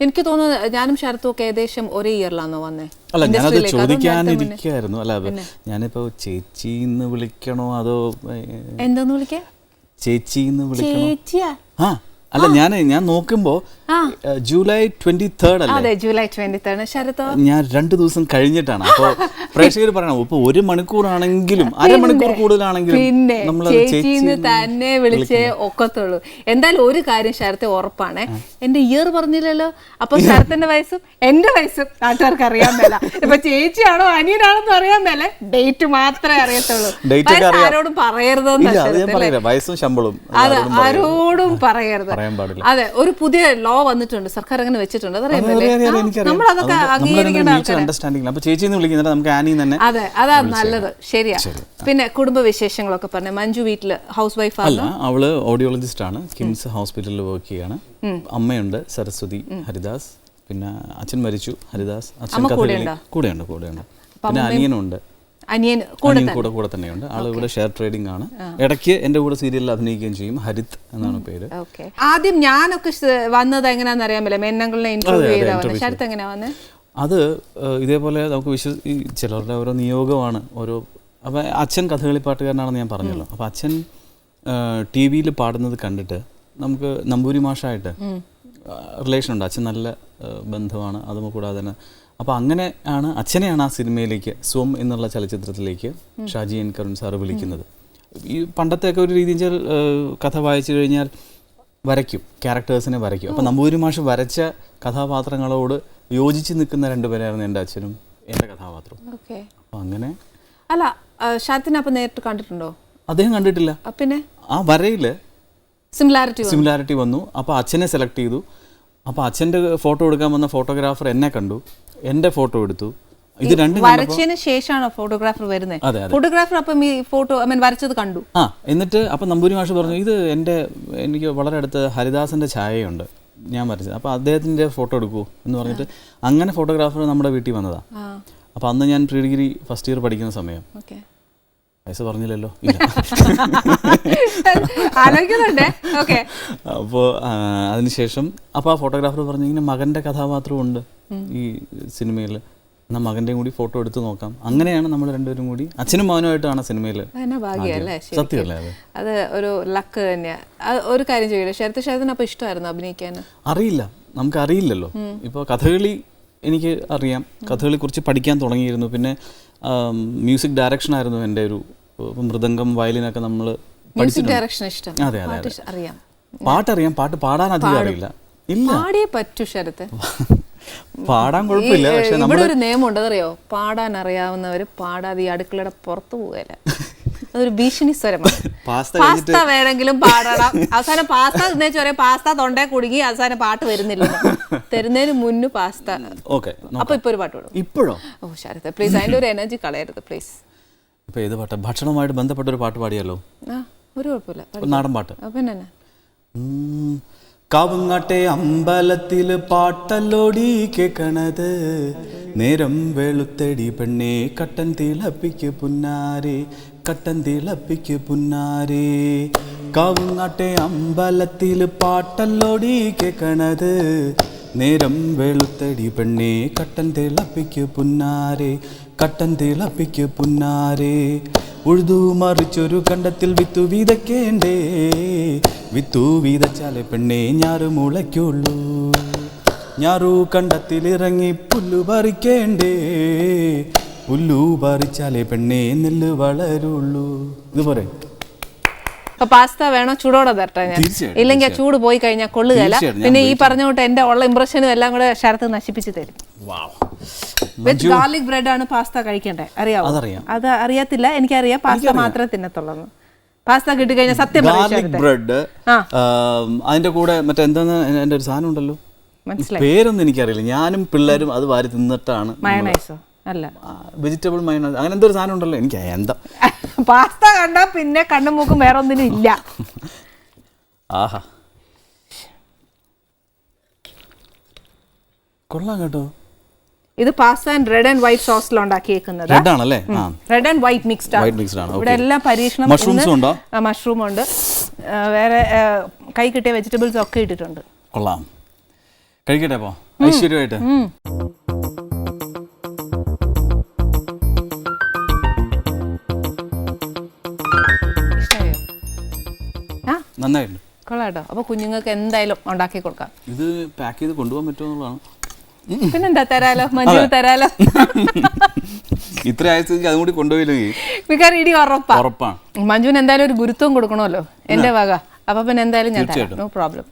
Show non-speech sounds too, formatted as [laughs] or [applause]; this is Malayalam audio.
എനിക്ക് തോന്നുന്നു ഞാനും ശരത്തും ഒക്കെ ഏകദേശം ഒരേ ഇയറിലാണോ വന്നേ. അല്ല ഞാനത്? ചോദിക്കാനിരിക്കായിരുന്നു അല്ല ഞാനിപ്പോ ഞാനിപ്പോ ചേച്ചിന്ന് വിളിക്കണോ അതോ എന്താന്ന് വിളിക്കേ ചേച്ചിന്ന് വിളിക്കണോ? ചേച്ചിയാ? അല്ല ഞാൻ ഞാൻ നോക്കുമ്പോ ആ. ജൂലൈ ട്വന്റി തേർഡ് അല്ലേ ജൂലൈ ട്വന്റി തേർഡ് ശരത്തോ? ഞാൻ രണ്ടു ദിവസം കഴിഞ്ഞിട്ടാണ്. അപ്പൊ പ്രേക്ഷകർ പറയണം ഇപ്പൊ ഒരു മണിക്കൂറാണെങ്കിലും അരമണിക്കൂർ കൂടുതലാണെങ്കിലും പിന്നെ ചേച്ചിന്ന് തന്നെ വിളിച്ചേ ഒക്കത്തുള്ളൂ. എന്തായാലും ഒരു കാര്യം ശരത്തെ ഉറപ്പാണ്. എന്റെ ഇയർ പറഞ്ഞില്ലല്ലോ? അപ്പൊ ശരത്തിന്റെ വയസ്സും എന്റെ വയസ്സും നാട്ടുകാർക്ക് അറിയാൻ മേല. ഇപ്പൊ ചേച്ചിയാണോ അനിയനാണോ അറിയാൻ മേല. ഡേറ്റ് മാത്രമേ അറിയത്തുള്ളൂ. ആരോടും പറയരുതെന്ന് വയസ്സും ശമ്പളവും അത് ആരോടും പറയരുത്. പറയാൻ പാടില്ല. അതെ ഒരു പുതിയ ലോ വന്നിട്ടുണ്ട് സർക്കാർ അങ്ങനെ വെച്ചിട്ടുണ്ട്. അപ്പൊ ചേച്ചി എന്ന് വിളിക്കുന്നില്ല നമുക്ക് ആനി തന്നെ അതെ അതാ നല്ലത്. ശരിയാ. പിന്നെ കുടുംബ വിശേഷങ്ങളൊക്കെ പറഞ്ഞ. മഞ്ജു വീട്ടിൽ ഹൗസ് വൈഫ് അല്ല അവൾ ഓഡിയോളജിസ്റ്റ് ആണ്. കിംസ് ഹോസ്പിറ്റലിൽ വർക്ക് ചെയ്യാണ്. അമ്മയുണ്ട് സരസ്വതി ഹരിദാസ്. പിന്നെ അച്ഛൻ മരിച്ചു ഹരിദാസ്. അച്ഛൻ? കൂടെയുണ്ട്? കൂടെയുണ്ട് പിന്നെ അനിയനുണ്ട്. അനിയൻ കൂടെ കൂടെ തന്നെയുണ്ട്. ആൾ ഇവിടെ ഷെയർ ട്രേഡിംഗ് ആണ്. ഇടയ്ക്ക് എന്റെ കൂടെ സീരിയലിൽ അഭിനയിക്കുകയും ചെയ്യും. ഹരിത് എന്നാണ് പേര്. ആദ്യം ഞാനൊക്കെ വന്നത് എങ്ങനെയാന്ന് അറിയാമല്ലോ മെന്നങ്കളിനെ ഇന്റർവ്യൂ അതെ, ചെയ്താ. വന്നത് ശരത്ത് എങ്ങനെയാ വന്നത് അത് ഇതേപോലെ നമുക്ക് വിശ്വ ഈ ചിലരുടെ ഓരോ നിയോഗമാണ്. ഓരോ അപ്പം അച്ഛൻ കഥകളി പാട്ടുകാരനാണെന്ന് ഞാൻ പറഞ്ഞല്ലോ. അപ്പം അച്ഛൻ ടി വിയിൽ പാടുന്നത് കണ്ടിട്ട് നമുക്ക് നമ്പൂരി മാഷായിട്ട് റിലേഷൻ ഉണ്ട്. അച്ഛൻ നല്ല ബന്ധമാണ് അതും കൂടാതെ തന്നെ അപ്പം അങ്ങനെയാണ് ആണ് അച്ഛനെയാണ് ആ സിനിമയിലേക്ക് സ്വം എന്നുള്ള ചലച്ചിത്രത്തിലേക്ക് ഷാജി എൻ കരുൺ സാറ് വിളിക്കുന്നത്. ഈ പണ്ടത്തെ ഒക്കെ ഒരു രീതി വെച്ചാൽ കഥ വായിച്ചു കഴിഞ്ഞാൽ വരയ്ക്കും ക്യാരക്ടേഴ്സിനെ വരയ്ക്കും. അപ്പോൾ നമ്പൂരി മാഷ് വരച്ച കഥാപാത്രങ്ങളോട് യോജിച്ച് നിൽക്കുന്ന രണ്ടുപേരായിരുന്നു എന്റെ അച്ഛനും എന്റെ കഥാപാത്രവും. അപ്പോൾ അപ്പം അങ്ങനെ അല്ല ഷാജിനെ അപ്പോൾ അപ്പൊ നേരിട്ട് കണ്ടിട്ടുണ്ടോ? അദ്ദേഹം കണ്ടിട്ടില്ല. പിന്നെ? ആ വരയിൽ സിമിലാരിറ്റി സിമിലാരിറ്റി വന്നു. അപ്പോൾ അച്ഛനെ സെലക്ട് ചെയ്തു. അപ്പോൾ അച്ഛന്റെ ഫോട്ടോ എടുക്കാൻ വന്ന ഫോട്ടോഗ്രാഫർ എന്നെ കണ്ടു. എന്റെ ഫോട്ടോ എടുത്തു. ഇത് രണ്ടും വരച്ചതിന് ശേഷമാണോ ഫോട്ടോഗ്രാഫർ വരുന്നത് അതെ ഫോട്ടോഗ്രാഫർ അപ്പം ഈ ഫോട്ടോ ഐ മീൻ വരച്ചത് കണ്ടു? ആ എന്നിട്ട് അപ്പം നമ്പൂരി മാഷ് പറഞ്ഞു ഇത് എന്റെ എനിക്ക് വളരെ അടുത്ത് ഹരിദാസന്റെ ഛായയുണ്ട് ഞാൻ വരച്ചത്. അപ്പോൾ അദ്ദേഹത്തിന്റെ ഫോട്ടോ എടുക്കൂ എന്ന് പറഞ്ഞിട്ട് അങ്ങനെ ഫോട്ടോഗ്രാഫർ നമ്മുടെ വീട്ടിൽ വന്നതാ. അപ്പോൾ അന്ന് ഞാൻ പ്രീ ഡിഗ്രി ഫസ്റ്റ് ഇയർ പഠിക്കുന്ന സമയം. വയസ്സ് പറഞ്ഞില്ലല്ലോ. ഇല്ല. [laughs] ആലോചിക്കുന്നുണ്ടേ. ഓക്കെ അപ്പോൾ അതിനുശേഷം അപ്പോൾ ആ ഫോട്ടോഗ്രാഫർ പറഞ്ഞു ഇങ്ങനെ മകന്റെ കഥാപാത്രമുണ്ട് ഈ സിനിമയിൽ എന്നാൽ മകന്റെയും കൂടി ഫോട്ടോ എടുത്ത് നോക്കാം. അങ്ങനെയാണ് നമ്മൾ രണ്ടുപേരും കൂടി അച്ഛനും മകനുമായിട്ടാണ് സിനിമയിൽ സത്യമല്ലേ അത്? ഒരു ലക്ക് തന്നെയാ അത് ഒരു കാര്യം ചെയ്യില്ല ശരത് ശരത്തിന് അപ്പോൾ ഇഷ്ടമായിരുന്നു അഭിനയിക്കാൻ? അറിയില്ല. നമുക്ക് അറിയില്ലല്ലോ ഇപ്പോൾ കഥകളി എനിക്ക് അറിയാം. കഥകളി കുറിച്ച് പഠിക്കാൻ തുടങ്ങിയിരുന്നു. പിന്നെ മ്യൂസിക് ഡയറക്ഷൻ ആയിരുന്നു എന്റെ ഒരു മൃദംഗം വയലിനൊക്കെ നമ്മൾ ഇഷ്ടം. അതെ അതെ അറിയാം. പാട്ടറിയാം. പാട്ട് പാടാൻ അധികം അറിയില്ല. ഇല്ല. പാടിയേ പറ്റൂ ശരത്ത് [laughs] പാടാൻ കുഴപ്പമില്ല പക്ഷെ ഇവിടെ ഒരു നിയമമുണ്ട്. അതറിയോ? പാടാൻ അറിയാവുന്നവര് പാടാതെ ഈ അടുക്കളയുടെ പുറത്തു പോകല അതൊരു ഭീഷണി സ്വരമാണ്. [laughs] പാസ്ത പാസ്ത വേണമെങ്കിലും പാടണം. അവസാനം പാസ്ത തിന്നേച്ച് പറയാം പാസ്ത തൊണ്ടേ കുടുങ്ങി അവസാനം പാട്ട് വരുന്നില്ല. തരുന്നതിന് മുന്നു പാസ്ത. ഓക്കെ അപ്പൊ ഇപ്പൊ ഒരു പാട്ട് വിടും ഇപ്പോഴോ? ഓ ശരത് പ്ലീസ് അതിന്റെ ഒരു എനർജി കളയരുത് പ്ലീസ് ഇപ്പൊ ഏത് പാട്ട്? ഭക്ഷണവുമായിട്ട് ബന്ധപ്പെട്ട ഒരു പാട്ട് പാടിയല്ലോ ആ. ഒരു കുഴപ്പമില്ല. നാടൻ പാട്ട്. പിന്നെ? അമ്പലത്തിൽ കാവുങ്ങാട്ടെ അമ്പലത്തിൽ പാട്ടല്ലോടി കേക്കണത്. നേരം വെളുത്തടി പെണ്ണെ കട്ടൻ തിളപ്പിക്ക് പുന്നാരെ കട്ടൻ തിളപ്പിക്ക് പുന്നാരെ. കാവുങ്ങാട്ടെ അമ്പലത്തിൽ പാട്ടല്ലോടി കേക്കണത്. നേരം വെളുത്തടി പെണ്ണെ കട്ടൻ തിളപ്പിക്ക് പുന്നാരെ കട്ടൻ തിളപ്പിക്ക് പുന്നാരെ. ഉഴുതു മറിച്ചൊരു കണ്ടത്തിൽ വിത്തു വീതക്കേണ്ടേ? വിത്തു വിതച്ചാലേ പെണ്ണെ ഞാറ് മുളയ്ക്കുള്ളൂ. ഞാറു കണ്ടത്തിലിറങ്ങി പുല്ലു പറിക്കേണ്ടേ? പുല്ലു പറിച്ചാലേ പെണ്ണെ നെല്ല് വളരുള്ളൂ. ഇതുപോലെ. അപ്പൊ പാസ്ത വേണോ? ചൂടോടെ തരട്ടെ ഞാൻ. ഇല്ലെങ്കിൽ ചൂട് പോയി കഴിഞ്ഞാൽ കൊള്ളുകയല്ല. പിന്നെ ഈ പറഞ്ഞ കൊണ്ട് എന്റെ ഉള്ള ഇംപ്രഷനും എല്ലാം കൂടെ ശരത്ത് നശിപ്പിച്ച് തരും. വിത്ത് ഗാർലിക് ബ്രെഡ് ആണ് പാസ്ത കഴിക്കണ്ടേ? അറിയാമോ അതറിയാം. അത് അറിയത്തില്ല. എനിക്കറിയാം പാസ്ത മാത്രമേ തിന്നത്തുള്ളൂ പാസ്ത കിട്ടി കഴിഞ്ഞാൽ സത്യം ഗാർലിക്. ബ്രെഡ്. അതിന്റെ കൂടെ മറ്റെന്താന്ന് എന്റെ ഒരു സാധനം ഉണ്ടല്ലോ? പേരൊന്നും എനിക്കറിയില്ല. ഞാനും പിള്ളേരും അത് വാരി തിന്നിട്ടാണ് മയണൈസോ അല്ല. വെജിറ്റബിൾ മൈനസ് അങ്ങനെ എന്തൊരു സാധനം ഉണ്ടല്ലോ. എനിക്ക് എന്താ? [laughs] പാസ്ത കണ്ടാ പിന്നെ കണ്ണും മൂക്കും വേറെ ഒന്നിനും ഇല്ല. [laughs] ആഹാ. കൊള്ളാം കേട്ടോ. ഇത് pasta and red and white സോസിൽ ഉണ്ടാക്കിയേക്കുന്നത്. റെഡ് ആണല്ലേ? Red and white mixed white mixed ആണ്, ഇവിടെ. എല്ലാം പരീക്ഷണം മഷ്റൂംസ് ഉണ്ടോ? മഷ്റൂം ഉണ്ട്. വേറെ കൈ കിട്ടിയ വെജിറ്റബിൾസ് ഒക്കെ ഇട്ടിട്ടുണ്ട്. കൊള്ളാം. കഴിക്കട്ടെ അപ്പോൾ ഐശ്വര്യമായിട്ട്. നന്നായിട്ടുണ്ട്. കൊള്ളാട്ടോ അപ്പോൾ കുഞ്ഞുങ്ങൾക്ക് എന്തായാലും ഉണ്ടാക്കി കൊടുക്കാം. ഇത് പാക്ക് ചെയ്ത് കൊണ്ടുപോകാൻ പറ്റുമോ എന്നുള്ളതാണ്. പിന്നെന്താ തരാലോ? മഞ്ജു തരാലോ? [laughs] ഇത്ര ആഴ്ചക്ക് അതും കൂടി കൊണ്ടുപോയില്ലെങ്കിൽ മിക്കവാറും ഇടി ഉറപ്പാ. ഉറപ്പാണ് മഞ്ജുവിന് എന്തായാലും ഒരു ഗുരുത്വം കൊടുക്കണമല്ലോ എന്റെ വക. അപ്പൊ പിന്നെ എന്തായാലും ഞാൻ നോ പ്രോബ്ലം